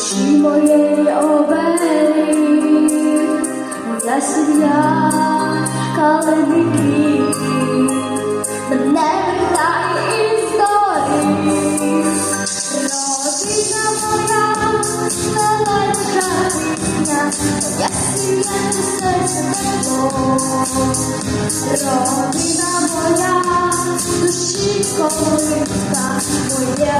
Душі моєї обери, моя сім'я, каленики, мене вертає історії, родина моя, далека рідня, моя сім'я це серце тепло. Родина моя, душі колиска, моє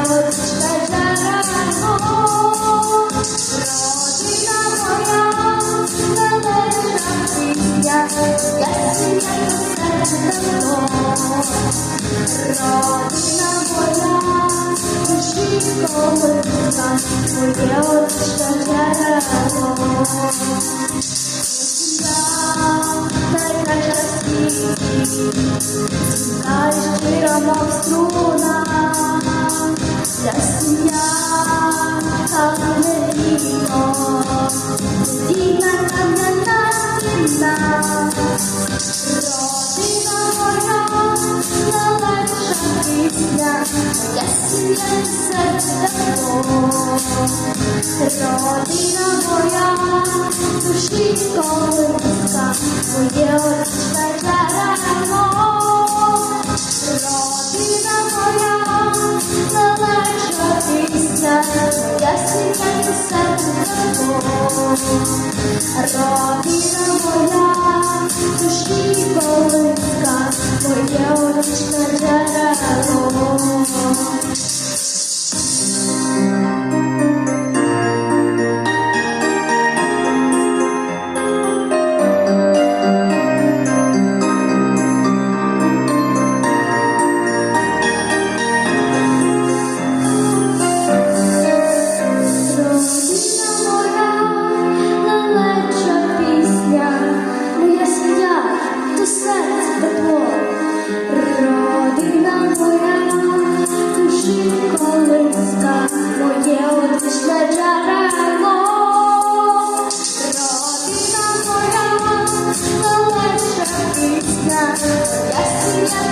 Дай щиро мов струна тебя, я себя сердце Родина моя, души колыска, моє Oh, yeah,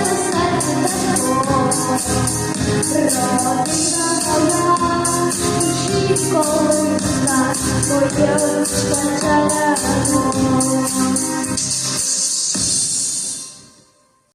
I'm gonna